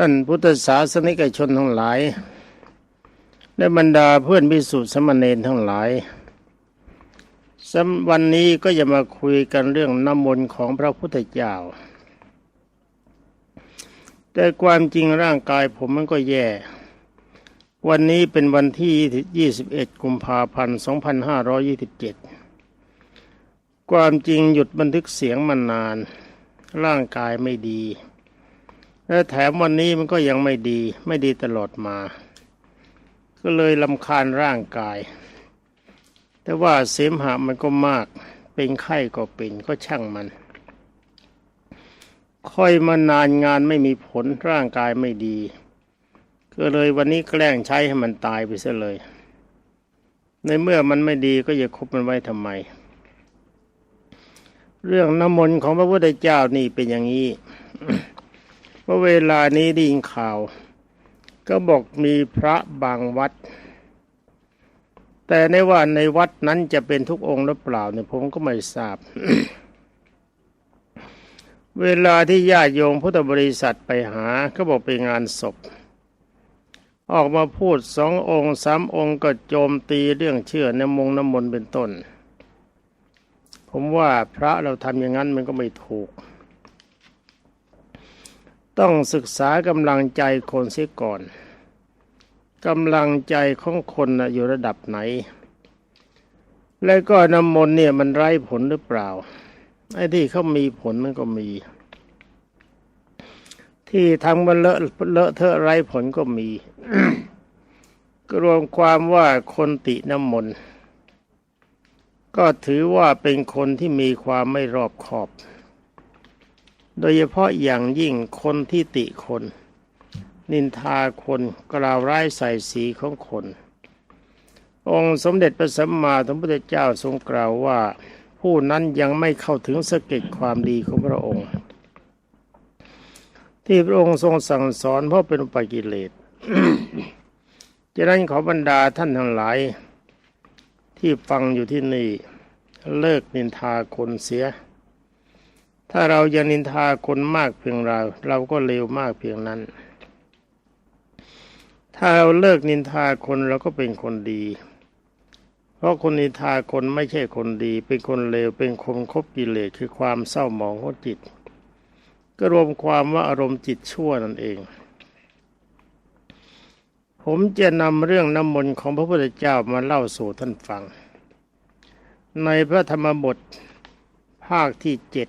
ท่านพุทธศาสนิกชนทั้งหลาย และบรรดาเพื่อนพิสุทธิสมณเณรทั้งหลายสำวันนี้ก็จะมาคุยกันเรื่องน้ำมนต์ของพระพุทธเจ้า แต่ความจริงร่างกายผมมันก็แย่ วันนี้เป็นวันที่ 21 กุมภาพันธ์ 2527 ความจริงหยุดบันทึกเสียงมานาน ร่างกายไม่ดี และแถมวันนี้มันก็ยังไม่ดี ไม่ดีตลอดมา ก็เลยลำคาญร่างกาย แต่ว่าเสมหะมันก็มาก เป็นไข้ก็เป็นก็ช่างมัน ค่อยมานานงานไม่มีผลร่างกายไม่ดี ก็เลยวันนี้แกล้งใช้ให้มันตายไปซะเลย ในเมื่อมันไม่ดีก็อย่าคบมันไว้ทำไม เรื่องน้ำมนต์ของพระพุทธเจ้านี่เป็นอย่างนี้ ว่าเวลานี้ได้ยินข่าว ก็บอกมีพระบางวัด แต่ในว่าในวัดนั้นจะเป็นทุกองค์หรือเปล่าเนี่ยผมก็ไม่ทราบ เวลาที่ญาติโยมพุทธบริษัทไปหา ก็บอกไปงานศพ ออกมาพูดสององค์สามองค์ก็โจมตีเรื่องเชื่อในมงน้ำมนต์เป็นต้น ผมว่าพระเราทำอย่างนั้นมันก็ไม่ถูก ต้องศึกษากำลังใจคนเสียก่อนกำลังใจของคนนะอยู่ระดับไหน แล้วก็น้ำมนต์เนี่ยมันไร้ผลหรือเปล่าไอ้ที่เขามีผลมันก็มี ที่ทำมันเลอะเลอะเทอะไร้ผลก็มีก็รวมความว่าคนติน้ำมนต์ก็ถือว่าเป็นคนที่มีความไม่รอบคอบ โดยเฉพาะอย่างยิ่งคนที่ติคน นินทาคนกล่าวร้ายใส่สีของคน องค์สมเด็จพระสัมมาสัมพุทธเจ้าทรงกล่าวว่า ผู้นั้นยังไม่เข้าถึงสเก็ตความดีของพระองค์ ที่พระองค์ทรงสั่งสอนเพราะเป็นปกิเลสฉะนั้นขอบรรดาท่านทั้งหลาย ที่ฟังอยู่ที่นี่เลิกนินทาคนเสีย ถ้าเรายังนินทาคนมากเพียงเรา เราก็เลวมากเพียงนั้น ถ้าเราเลิกนินทาคนเราก็เป็นคนดี เพราะคนนินทาคนไม่ใช่คนดี เป็นคนเลวเป็นคนคบกิเลสคือความเศร้าหมองของจิต ก็รวมความว่าอารมณ์จิตชั่วนั่นเองผมจะนำเรื่องน้ำมนต์ของพระพุทธเจ้ามาเล่าสู่ท่านฟัง ในพระธรรมบทภาคที่เจ็ด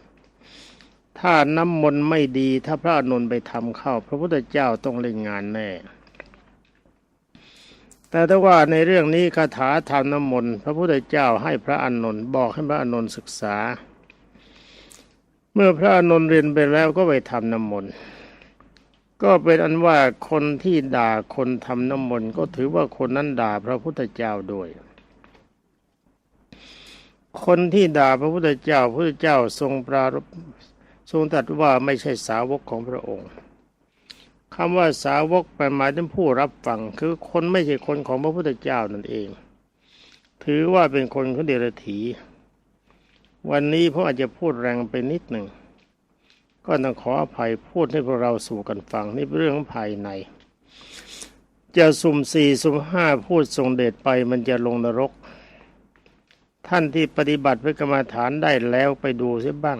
ถ้าน้ำมนต์ไม่ดีถ้าพระอานนท์ไปทำเข้า พระพุทธเจ้าต้องเล่นงานแน่ แต่ถ้าว่าในเรื่องนี้คาถาทำน้ำมนต์พระพุทธเจ้าให้พระอานนท์บอกให้พระอานนท์ศึกษา เมื่อพระอานนท์เรียนไปแล้วก็ไปทำน้ำมนต์ก็เป็นอันว่าคนที่ด่าคนทำน้ำมนต์ก็ถือว่าคนนั้นด่าพระพุทธเจ้าด้วย คนที่ด่าพระพุทธเจ้าพระพุทธเจ้าทรงปราร ทรงตรัสว่าไม่ใช่สาวกของพระองค์คำว่าสาวกแปลหมายถึงผู้รับฟังคือคนไม่ใช่คนของพระพุทธเจ้านั่นเอง ถือว่าเป็นคนของเดรัจฉีวันนี้ผมอาจจะพูดแรงไปนิดหนึ่ง ก็ต้องขออภัยพูดให้พวกเราสู่กันฟังนี่เป็นเรื่องภายใน จะสุ่มสี่สุ่มห้าพูดทรงเดชไปมันจะลงนรก ท่านที่ปฏิบัติพระกรรมฐานได้แล้วไปดูเสียบ้าง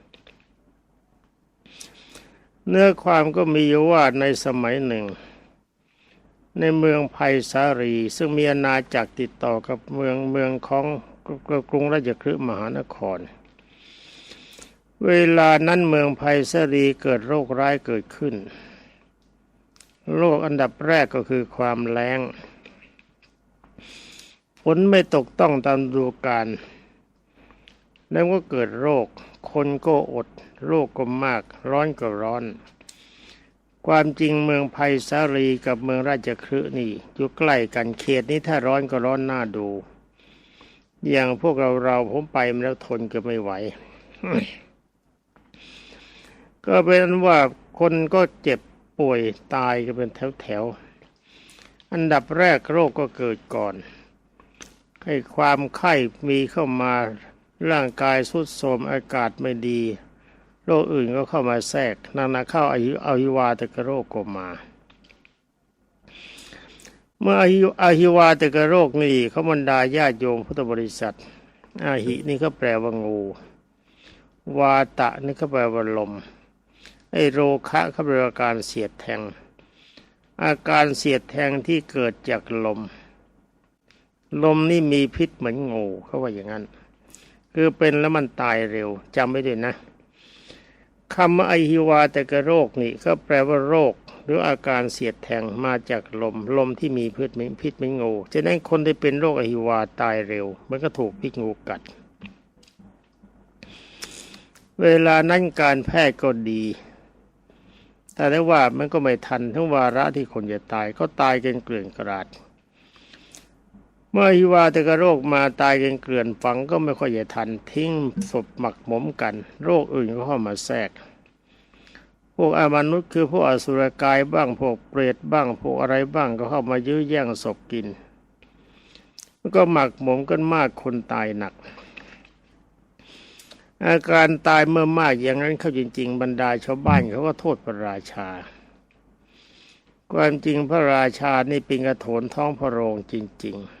เนื้อความก็มีอยู่ว่าในสมัยหนึ่ง ในเมืองไผ่สาลีซึ่งมีอาณาจักรติดต่อกับเมืองเมืองของกรุงราชคฤห์มหานคร เวลานั้นเมืองไผ่สาลีเกิดโรคร้ายเกิดขึ้น โรคอันดับแรกก็คือความแล้งฝนไม่ตกต้องตามฤดูกาลแล้วก็เกิดโรค คนก็อด โรคก็มากร้อนก็ร้อน ความจริงเมืองไผ่สาลีกับเมืองราชคฤห์นี่อยู่ใกล้กันเขตนี้ถ้าร้อนก็ร้อนน้าดู อย่างพวกเราเราผมไปมาแล้วทนก็ไม่ไหว ก็เป็นว่าคนก็เจ็บป่วยตายกันเป็นแถวๆ อันดับแรกโรคก็เกิดก่อนให้ความไข้มีเข้ามาร่างกายสุดโทรมอากาศไม่ดี โรคอื่นก็เข้ามาแทรกนานาเข้าอายุอาหิวาตกโรคก็มา เมื่ออาหิอาหิวาตกโรคนี่เขาบรรดาญาติโยมพุทธบริษัท อาหินี่ก็แปลว่างู วาตะนี่ก็แปลว่าลม ไอโรคะเขาแปลว่าการเสียดแทง อาการเสียดแทงที่เกิดจากลม ลมนี่มีพิษเหมือนงูเขาว่าอย่างนั้น คือเป็นแล้วมันตายเร็วจำไว้ด้วยนะ คำว่าไอฮิวาแต่กะโรคนี่ก็แปลว่าโรค หรืออาการเสียดแทงมาจากลม ลมที่มีพิษมพิษเหมือนงูจะนั้นคนที่เป็นโรคไอฮิวาตายเร็ว มันก็ถูกพิษงูกัด เวลานั้นการแพทย์ก็ดี แต่ได้ว่ามันก็ไม่ทันทั้งวาระที่คนจะตายก็ตายกันเกลื่อนกราด เมื่อฮิวาตกโรคมาตายกันเกลื่อนฝังก็ไม่ค่อยจะทันทิ้งศพหมักหมมกัน โรคอื่นก็เข้ามาแทรก พวกอามนุษย์คือพวกอสุรกายบ้างพวกเปรตบ้างพวกอะไรบ้างก็เข้ามายื้อแย่งศพกินก็หมักหมมกันมากคนตายหนัก อาการตายเมื่อมากอย่างนั้นเขาจริง ๆ บรรดาชาวบ้านเขาก็โทษพระราชา ความจริงพระราชานี่เป็นกระโถนท้องพระโรงจริง ๆ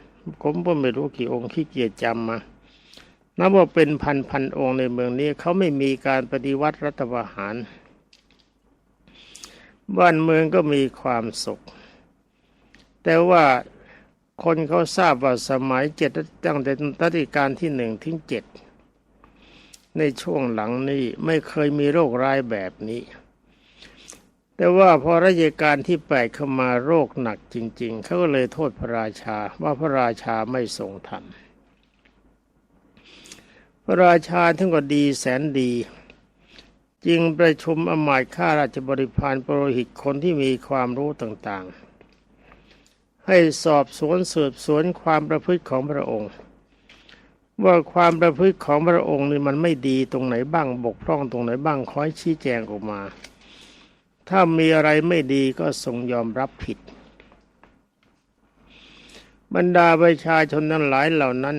ผมก็ไม่รู้กี่องค์ขี้เกียจจำมานับว่าเป็นพันพันองค์ในเมืองนี้เขาไม่มีการปฏิวัติรัฐประหาร บ้านเมืองก็มีความสุข แต่ว่าคนเขาทราบว่าสมัยเจ็ดตั้งแต่รัชกาลที่หนึ่งถึงเจ็ดในช่วงหลังนี้ไม่เคยมีโรคร้ายแบบนี้ แต่ว่าพอรัชกาลที่แปดเข้ามาโรคหนักจริง ๆ เขาก็เลยโทษพระราชาว่าพระราชาไม่ทรงธรรมพระราชาทั้งก็ดีแสนดี จึงประชุมอมายข้าราชบริพารปรหิตคนที่มีความรู้ต่างๆ ให้สอบสวนสืบสวนความประพฤติของพระองค์ ว่าความประพฤติของพระองค์นี่มันไม่ดีตรงไหนบ้างบกพร่องตรงไหนบ้างคอยชี้แจงออกมา ถ้ามีอะไรไม่ดีก็ทรงยอมรับผิด บรรดาประชาชนทั้งหลายเหล่านั้น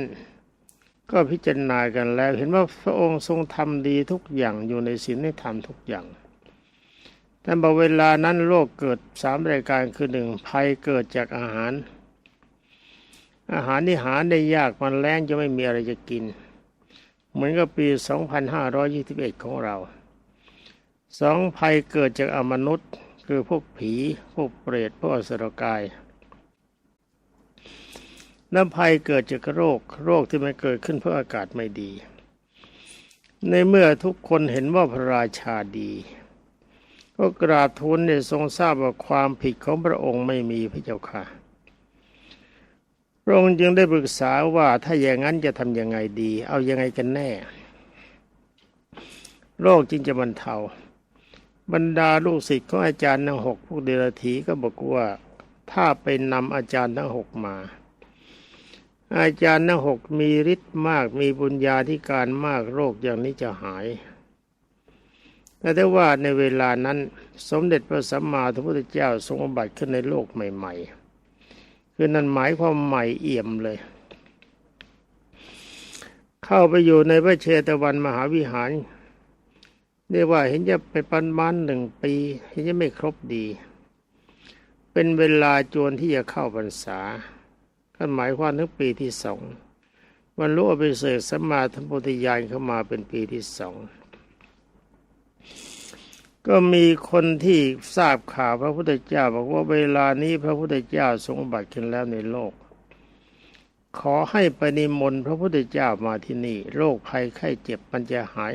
ก็พิจารณากันแล้ว เห็นว่าพระองค์ทรงทำดีทุกอย่างอยู่ในศีลในธรรมทุกอย่างแต่บอกเวลานั้นโลกเกิดสามรายการคือหนึ่งภัยเกิดจากอาหาร อาหารที่หาได้ยากมันแรงจะไม่มีอะไรจะกิน เหมือนกับปี 2521 ของเรา สองภัยเกิดจากอมนุษย์ คือพวกผี พวกเปรต พวกอสุรกายน้ำภัยเกิดจากโรค โรคที่มันเกิดขึ้นเพราะอากาศไม่ดี ในเมื่อทุกคนเห็นว่าพระราชาดี ก็กราบทูลเนี่ยทรงทราบว่าความผิดของพระองค์ไม่มีพระเจ้าค่ะ พระองค์จึงได้ปรึกษาว่าถ้าอย่างนั้นจะทำยังไงดี เอายังไงกันแน่ โรคจึงจะบรรเทา บรรดาลูกศิษย์ของอาจารย์ทั้งหกพวกเดรัจฉีก็บอกว่าถ้าไปนำอาจารย์ทั้งหกมา อาจารย์ทั้งหกมีฤทธิ์มากมีบุญญาธิการมากโรคอย่างนี้จะหายแต่ได้ว่าในเวลานั้นสมเด็จพระสัมมาสัมพุทธเจ้าทรงอบัติขึ้นในโลกใหม่ ๆ คือนั่นหมายความใหม่เอี่ยมเลย เข้าไปอยู่ในพระเชตวันมหาวิหาร เรียกว่าเห็นจะไปปันบ้านหนึ่งปี เห็นจะไม่ครบดี เป็นเวลาจวนที่จะเข้าพรรษาก็หมายความถึงปีที่สองวันรู้อภิเษกสัมมาธรรมพุทธญาณเข้ามาเป็นปีที่สองก็มีคนที่ทราบข่าวพระพุทธเจ้า บอกว่าเวลานี้พระพุทธเจ้าทรงบัติขึ้นแล้วในโลก ขอให้ไปนิมนต์พระพุทธเจ้ามาที่นี่ โรคภัยไข้เจ็บมันจะหาย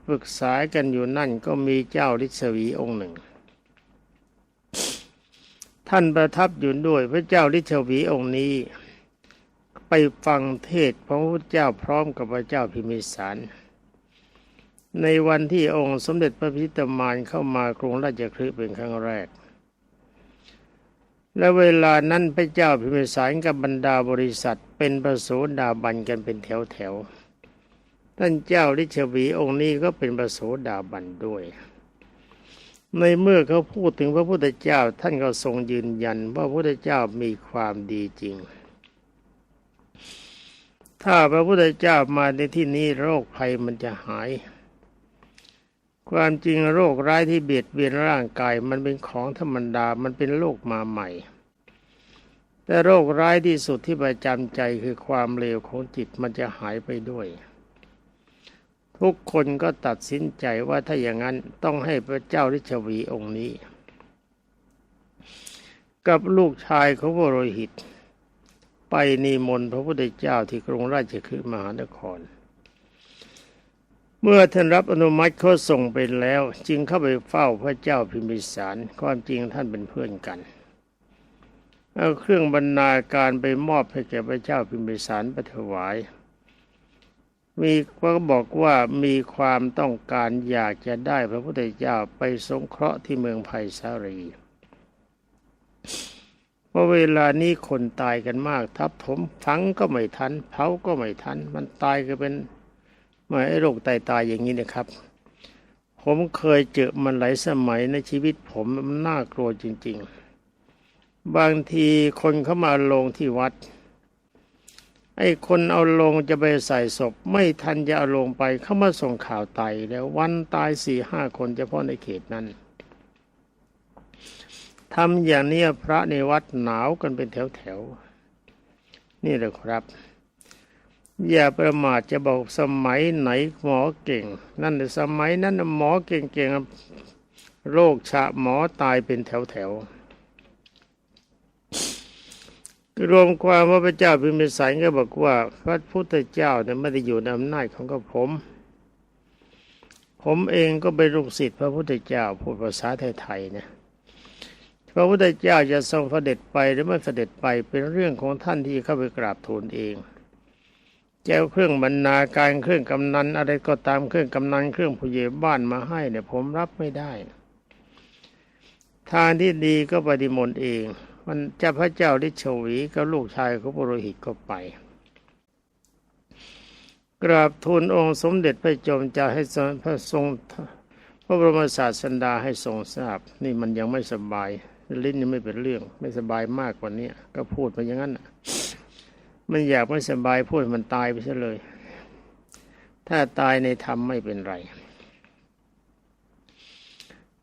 ปรึกษากันอยู่นั่นก็มีเจ้าฤทธวีองค์หนึ่ง ท่านประทับอยู่ด้วยพระเจ้าฤทธวีองค์นี้ ไปฟังเทศพระพุทธเจ้าพร้อมกับพระเจ้าพิมิสาร ในวันที่องค์สมเด็จพระพิตามานเข้ามากรุงราชคฤห์เป็นครั้งแรกและเวลานั้นพระเจ้าพิมิสารกับบรรดาบริษัทเป็นประโสดาบันกันเป็นแถวแถว ท่านเจ้าฤทธวีองค์นี้ก็เป็นประโสดาบันด้วย ในเมื่อเขาพูดถึงพระพุทธเจ้าท่านก็ทรงยืนยันว่าพระพุทธเจ้ามีความดีจริง ถ้าพระพุทธเจ้ามาในที่นี้โรคภัยมันจะหาย ความจริงโรคร้ายที่เบียดเบียนร่างกายมันเป็นของธรรมดา มันเป็นโรคมาใหม่แต่โรคร้ายที่สุดที่ประจำใจคือความเลวของจิตมันจะหายไปด้วย ทุกคนก็ตัดสินใจว่าถ้าอย่างนั้นต้องให้พระเจ้าฤชวีองค์นี้ กับลูกชายของพระโรหิต ไปนิมนต์พระพุทธเจ้าที่กรุงราชคฤห์มหานคร เมื่อท่านรับอนุมัติเขาส่งไปแล้ว จึงเข้าไปเฝ้าพระเจ้าพิมพิสารความจริงท่านเป็นเพื่อนกันเอาเครื่องบรรณาการไปมอบให้แก่พระเจ้าพิมพิสารไปถวาย มีก็บอกว่ามีความต้องการอยากจะได้พระพุทธเจ้าไปสงเคราะห์ที่เมืองไผ่สารีเพราะเวลานี้คนตายกันมาก ทับถมฝังก็ไม่ทันเผาก็ไม่ทัน มันตายก็เป็นมาไอ้โรคตายตายอย่างนี้นะครับ ผมเคยเจอมันหลายสมัยในชีวิตผมมันน่ากลัวจริง ๆ บางทีคนเข้ามาลงที่วัด ไอ้คนเอาลงจะไปใส่ศพ ไม่ทันจะเอาลงไปเข้ามาส่งข่าวตายแล้ววันตายสี่ห้าคนเฉพาะในเขตนั้นทำอย่างนี้พระในวัดหนาวกันเป็นแถวๆ นี่แหละครับ อย่าประมาทจะบอกสมัยไหนหมอเก่ง นั่นสมัยนั้นหมอเก่งๆโรคชะหมอตายเป็นแถวๆ รวมความว่าพระเจ้าพิมพิสารก็บอกว่า พระพุทธเจ้าเนี่ยไม่ได้อยู่ในอำนาจของกระผม ผมเองก็เป็นลูกศิษย์พระพุทธเจ้าพูดภาษาไทยๆนะพระพุทธเจ้าจะทรงเสด็จไปหรือไม่เสด็จไปเป็นเรื่องของท่านที่เข้าไปกราบทูลเองแจ้าเครื่องบรรณาการเครื่องกำนันอะไรก็ตามเครื่องกำนันเครื่องผู้ใหญ่บ้านมาให้เนี่ยผมรับไม่ได้ ทางที่ดีก็ปฏิมนต์เอง มันเจ้าพระเจ้าฤชวีกับลูกชายของปุโรหิตก็ไป กราบทูลองค์สมเด็จพระจอมเจ้าให้พระทรงพระบรมศาสดาให้ทรงทราบ นี่มันยังไม่สบาย ลิ้นยังไม่เป็นเรื่อง ไม่สบายมากกว่านี้ก็พูดมาอย่างนั้นน่ะมันอยากไม่สบายพูดมันตายไปซะเลย ถ้าตายในธรรมไม่เป็นไร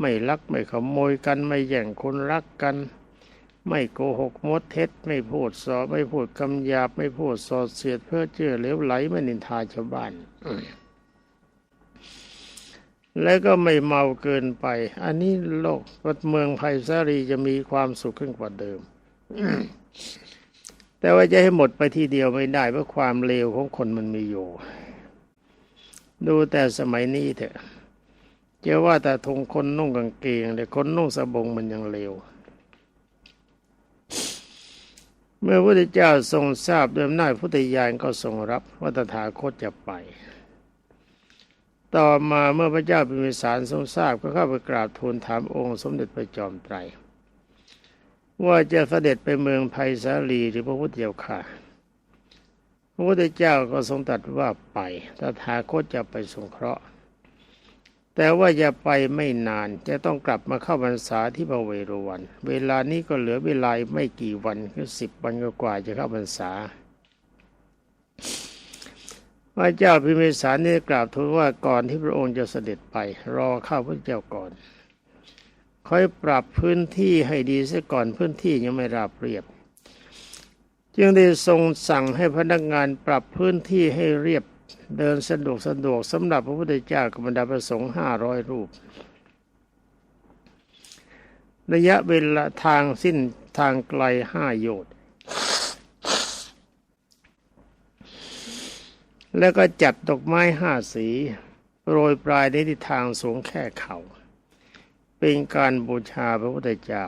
ไม่ลักไม่ขโมยกันไม่แย่งคนรักกัน ไม่โกหกมดเท็จ ไม่พูดสอไม่พูดคำหยาบไม่พูดสอดเสียดเพื่อเจือเหลวไหลไม่นินทาชาวบ้านและก็ไม่เมาเกินไป อันนี้โลกวัดเมืองไผ่สารีจะมีความสุขขึ้นกว่าเดิม แต่ว่าจะให้หมดไปทีเดียวไม่ได้เพราะความเลวของคนมันมีอยู่ ดูแต่สมัยนี้เถอะ เจ้าว่าแต่ทงคนนุ่งกางเกงแต่คนนุ่งสบงมันยังเลว เมื่อพระพุทธเจ้าทรงทราบด้วยอำนาจพุทธญาณก็ทรงรับว่าตถาคตจะไป ต่อมาเมื่อพระเจ้าพิมิสารทรงทราบก็เข้าไปกราบทูลถามองค์สมเด็จพระจอมไตร ว่าจะเสด็จไปเมืองไผ่สาลีหรือพระพุทธเจ้าค่ะพระพุทธเจ้าก็ทรงตรัสว่าไปตถาคตจะไปสงเคราะห์ แต่ว่าจะไปไม่นานจะต้องกลับมาเข้าพรรษาที่พระเวรวัน เวลานี้ก็เหลือเวลาไม่กี่วันคือสิบวันกว่าจะเข้าพรรษาพระเจ้าพิมพิสารนี่กราบทูลว่าก่อนที่พระองค์จะเสด็จไป รอข้าพระเจ้าก่อน ค่อยปรับพื้นที่ให้ดีเสียก่อนพื้นที่ยังไม่ราบเรียบ จึงได้ทรงสั่งให้พนักงานปรับพื้นที่ให้เรียบ เดินสะดวกสะดวกสำหรับพระพุทธเจ้ากับบรรดาพระสงฆ์ห้าร้อยรูป ระยะเวลาทางสิ้นทางไกลห้าโยชน์แล้วก็จัดดอกไม้ห้าสีโรยปลายในทิศทางสูงแค่เขา่า เป็นการบูชาพระพุทธเจ้า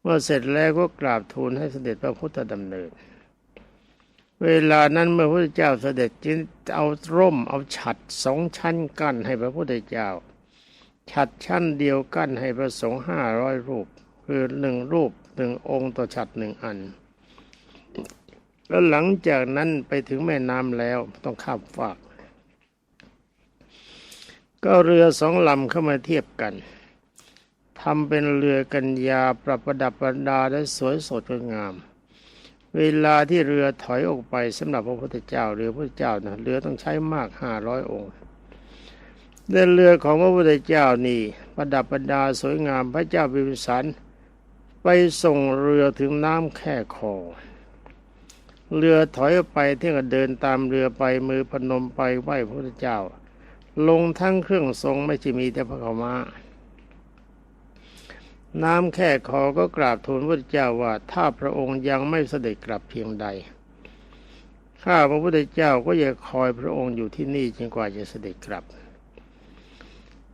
เมื่อเสร็จแล้วก็กราบทูลให้เสด็จพระพุทธดำเนิน เวลานั้นเมื่อพระพุทธเจ้าเสด็จจึงเอาร่มเอาฉัดสองชั้นกั้นให้พระพุทธเจ้า ฉัดชั้นเดียวกั้นให้พระสงฆ์ห้าร้อยรูป คือหนึ่งรูปหนึ่งองค์ต่อฉัดหนึ่งอัน แล้วหลังจากนั้นไปถึงแม่น้ำแล้วต้องข้ามฟาก ก็เรือสองลำเข้ามาเทียบกันทำเป็นเรือกัญญาปรับประดับประดาได้สวยสดงดงาม เวลาที่เรือถอยออกไปสำหรับพระพุทธเจ้าเรือพระเจ้านะเรือต้องใช้มากห้าร้อยองค์ในเรือของพระพุทธเจ้านี่ประดับประดาสวยงามพระเจ้าพิมสารไปส่งเรือถึงน้ำแค่คอ เรือถอยออกไปเที่ยงเดินตามเรือไปมือพนมไปไหว้พระพุทธเจ้า ลงทั้งเครื่องทรงไม่ใช่มีแต่พระขาวมา น้ำแค่คอก็กราบทูลพระเจ้าว่าถ้าพระองค์ยังไม่เสด็จกลับเพียงใด ข้าพระพุทธเจ้าก็จะคอยพระองค์อยู่ที่นี่จนกว่าจะเสด็จกลับ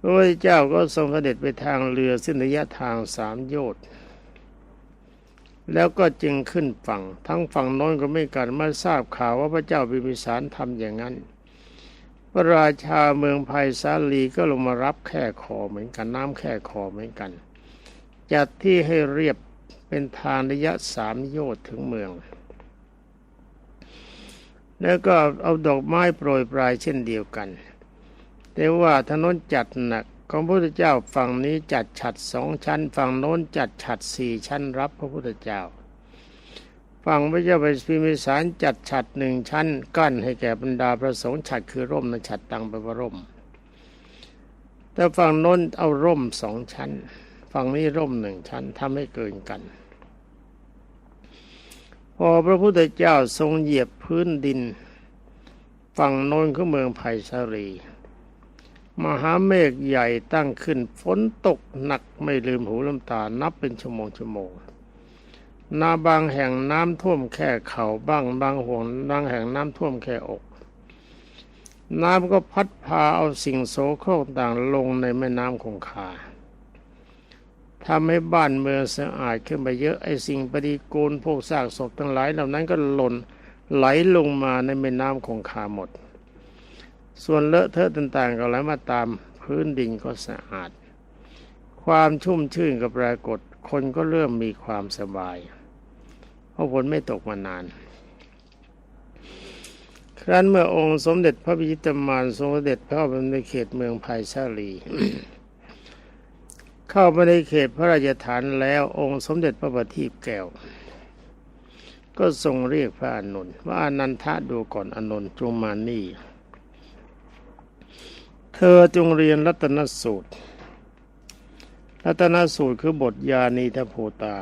พระพุทธเจ้าก็ทรงเสด็จไปทางเรือสิ้นระยะทางสามโยชน์แล้วก็จึงขึ้นฝั่ง ทั้งฝั่งโน้นก็ไม่กันมาทราบข่าวว่าพระเจ้าพิมิสารทำอย่างนั้น พระราชาเมืองไผ่สาลีก็ลงมารับแค่คอเหมือนกันน้ำแค่คอเหมือนกัน จัดที่ให้เรียบเป็นทางระยะสามโยชน์ถึงเมือง แล้วก็เอาดอกไม้โปรยปลายเช่นเดียวกัน แต่ว่าถนนจัดหนักของพระพุทธเจ้าฝั่งนี้จัดฉัดสองชั้น ฝั่งโน้นจัดฉัดสี่ชั้นรับพระพุทธเจ้า ฝั่งพระเจ้าพิมิสารจัดฉัดหนึ่งชั้น กั้นให้แก่บรรดาพระสงฆ์ฉัดคือร่มนะฉัดตังไปว่าร่ม แต่ฝั่งโน้นเอาร่มสองชั้น ฝั่งนี้ร่มหนึ่งชั้นทำให้เกินกัน พอพระพุทธเจ้าทรงเหยียบพื้นดิน ฝั่งโน้นของเมืองไผ่สารีมหาเมฆใหญ่ตั้งขึ้นฝนตกหนักไม่ลืมหูลืมตานับเป็นชั่วโมงชั่วโมงนาบางแห่งน้ำท่วมแค่เข่าบ้างบางห่วงบางแห่งน้ำท่วมแค่อก น้ำก็พัดพาเอาสิ่งโสโครกต่างลงในแม่น้ำคงคา ทำให้บ้านเมืองสะอาดขึ้นไปเยอะไอ้สิ่งปฏิกูลพวกซากศพทั้งหลายเหล่านั้นก็หล่นไหลลงมาในแม่น้ำคงคาหมด ส่วนเลอะเทอะต่างๆก็ไหลมาตามพื้นดินก็สะอาด ความชุ่มชื่นกับปรากฏ คนก็เริ่มมีความสบาย เพราะฝนไม่ตกมานาน ครั้นเมื่อองค์สมเด็จพระพิชิตมารทรงเสด็จเข้าไปในเขตเมืองไผ่ชาลี เข้ามาในเขตพระราชฐานแล้วองค์สมเด็จพระบัณฑิตแก้ว ก็ทรงเรียกพระอานนท์ว่าอนันทะดูก่อนอานนท์จงมานี่ เธอจงเรียนรัตนสูตร รัตนสูตรคือบทยานีทโพตา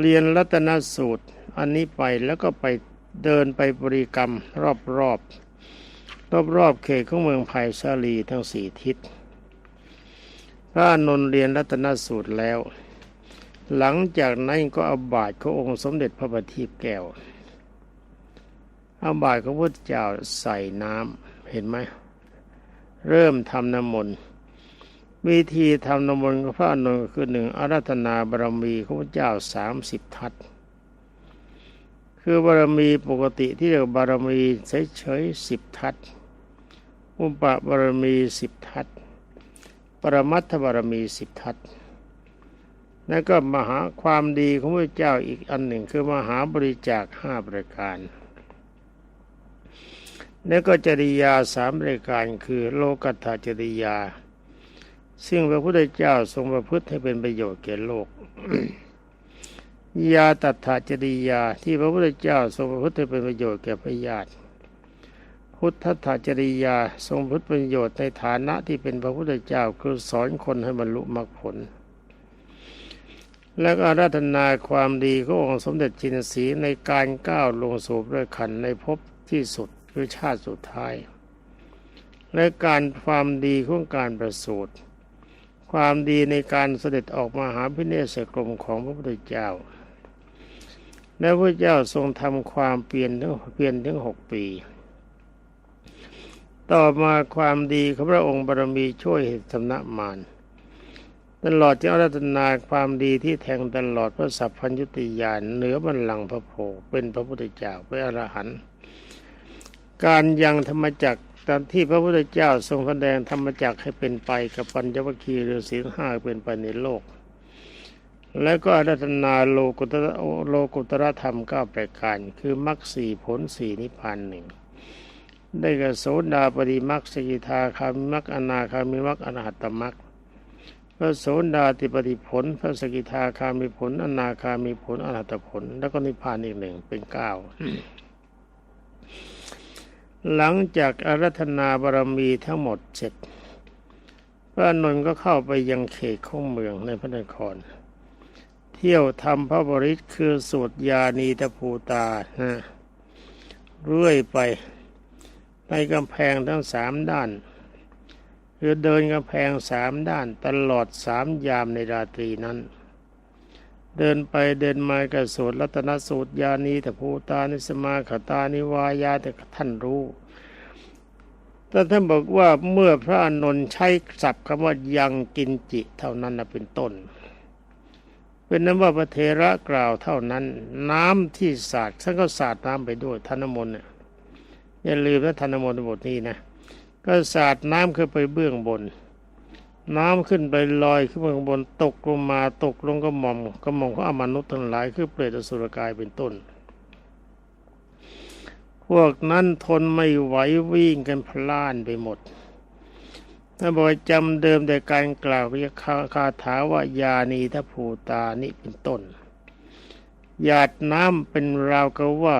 เรียนรัตนสูตรอันนี้ไปแล้วก็ไปเดินไปบริกรรมรอบรอบรอบรอบๆเขตของเมืองไผ่ชาลีทั้งสี่ทิศ พระนนท์เรียนรัตนสูตรแล้ว หลังจากนั้นก็เอาบาทขององค์สมเด็จพระบัณฑิตแก้วเอาบาทของพระเจ้าใส่น้ำเห็นไหมเริ่มทำน้ำมนต์วิธีทำน้ำมนต์ของพระนนท์คือหนึ่งอาราธนาบารมีของพระเจ้าสามสิบทัศคือบารมีปกติที่เรียกบารมีเฉยๆสิบทัศอุปบารมีสิบทัศ ปรมัตถบารมีสิบทัศแล้วก็มหาความดีของพระเจ้าอีกอันหนึ่งคือมหาบริจาคห้าประการ แล้วก็จริยาสามรายการคือโลกัตถจริยา ซึ่งพระพุทธเจ้าทรงประพฤติให้เป็นประโยชน์แก่โลก ยาตัตถจริยาที่พระพุทธเจ้าทรงประพฤติให้เป็นประโยชน์แก่พระญาติ พุทธถจริยา ทรงพฤติประโยชน์ในฐานะที่เป็นพระพุทธเจ้าคือสอนคนให้บรรลุมรรคผล และก็อาราธนาความดีขององค์สมเด็จจินสีในการก้าวลงสู่พระขันในภพที่สุดคือชาติสุดท้าย และการความดีของการประสูติความดีในการเสด็จออกมาหาพิเนศกรมของพระพุทธเจ้า และพระเจ้าทรงทำความเปลี่ยนถึงเปลี่ยนถึงหกปี ต่อมาความดีของพระองค์บารมีช่วยเหตุสำนักมารตลอดที่อารัตนาความดีที่แทงตลอดพระสัพพัญญุติยานเหนือบัลลังก์พระโพเป็นพระพุทธเจ้าเป็นอรหันต์การยังธรรมจักรตามที่พระพุทธเจ้าทรงแสดงธรรมจักรให้เป็นไปกับปัญจวัคคีย์หรือศีลห้าเป็นไปในโลก แล้วก็อารัตนาโลกุตระโลกุตระธรรมเก้าประการคือมรรคสี่ผลสี่นิพพานหนึ่ง ได้กับโสดาปฏิมรรคสกิทาคามิมรรคอนาคามิมรรคอรหัตตมรรคพระโสดาติปฏิผล พระสกิทาคามีผล อนาคามีผลอรหัตผล แล้วก็นิพพานอีกหนึ่งเป็นเก้าหลังจากอารัธนาบารมีทั้งหมดเสร็จพระนนท์ก็เข้าไปยังเขตของเมืองในพระนคร เที่ยวทำพระบริตรคือสวดยานีตะภูตานะเรื่อยไป ในกำแพงทั้งสามด้าน คือเดินกำแพงสามด้านตลอดสามยามในราตรีนั้น เดินไปเดินมากระสวดรัตนสูตรยานีแต่ภูตานิสมาขตานิวายาแต่ท่านรู้แต่ท่านบอกว่าเมื่อพระอานนท์ใช้ศัพท์คำว่ายังกินจิเท่านั้นนะเป็นต้น เป็นนั้นว่าพระเทระกล่าวเท่านั้น น้ำที่สาดท่านก็สาดน้ำไปด้วยทานนมนต์เนี่ย อย่าลืมนะทานมนต์บทนี้นะ ก็สาดน้ำขึ้นไปเบื้องบน น้ำขึ้นไปลอยขึ้นไปข้างบนตกลงมาตกลงกระหม่อมกระหม่อมของอมนุษย์ทั้งหลายคือเปรตอสุรกายเป็นต้น พวกนั้นทนไม่ไหววิ่งกันพล่านไปหมดถ้าบอกจำเดิมแต่การกล่าวคาคาถาว่ายานีทภูตานี่เป็นต้นหยาดน้ำเป็นราวกับว่า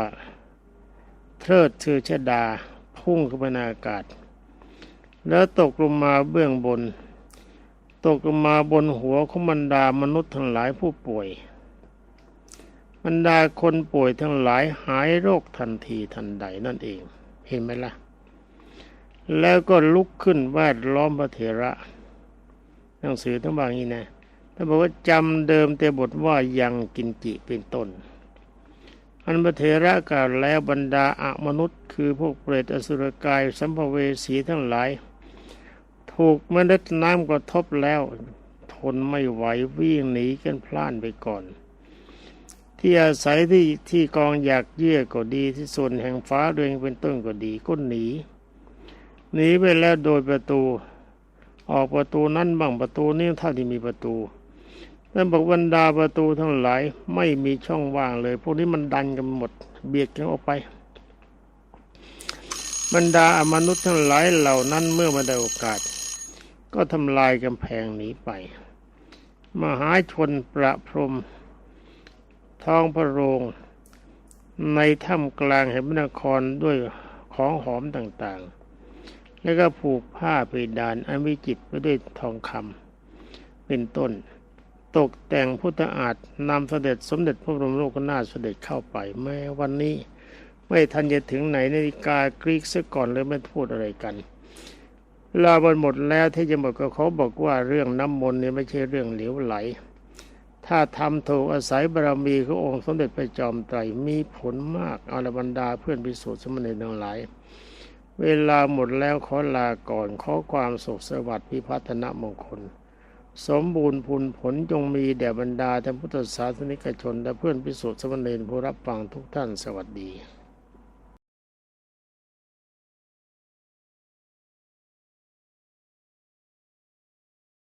เทิดเือชดาพุ่งขึ้นไปในอากาศ แล้วตกลงมาเบื้องบน ตกลงมาบนหัวของบรรดามนุษย์ทั้งหลายผู้ป่วย บรรดาคนป่วยทั้งหลายหายโรคทันทีทันใดนั่นเอง เห็นไหมล่ะ แล้วก็ลุกขึ้นแวดล้อมพระเถระหนังสือทั้งบางนี้นะท่านบอกว่าจำเดิมแต่บทว่ายังกินจิเป็นต้น อันพระเถระกล่าวแล้วบรรดาอมนุษย์ คือพวกเปรตอสุรกายสัมภเวสีทั้งหลาย ถูกเมล็ดน้ำกระทบแล้ว ทนไม่ไหววิ่งหนีกันพล่านไปก่อน ที่อาศัยที่ที่กองอยากเยื่อก็ดีที่ส่วนแห่งฟ้าเรืองเป็นต้นก็ดีก็หนีหนีไปแล้วโดยประตู ออกประตูนั้นบ้างประตูนี้เท่าที่มีประตู นั่นบอกบรรดาประตูทั้งหลายไม่มีช่องว่างเลย พวกนี้มันดันกันหมด เบียดกันออกไป บรรดามนุษย์ทั้งหลายเหล่านั้นเมื่อมาได้โอกาส ก็ทำลายกำแพงหนีไป มหาชนประพรมท้องพระโรงในถ้ำกลางแห่งพระนครด้วยของหอมต่างๆ แล้วก็ผูกผ้าเพดานอันวิจิตรไปด้วยทองคำเป็นต้น ตกแต่งพุทธอาฏนำเสด็จสมเด็จพระบรมโลกนาถเสด็จเข้าไปแม้วันนี้ไม่ทันจะถึงไหนนาฬิกากรีกซะก่อนเลยไม่พูดอะไรกันลาบันหมดแล้วที่จะหมดก็เขาบอกว่าเรื่องน้ำมนต์เนี่ยไม่ใช่เรื่องเหลวไหล ถ้าทำถูกอาศัยบารมีขององค์สมเด็จพระจอมไตรมีผลมากอาลบรรดาเพื่อนพิสูจน์สมณีทั้งหลาย เวลาหมดแล้วขอลาก่อนขอความสุขสวัสดิ์พิพัฒนมงคล สมบูรณ์ผลผลจงมีแด่บรรดาท่านพุทธศาสนิกชน และเพื่อนพิสุทธิ์สมณีผู้รับฟังทุกท่านสวัสดี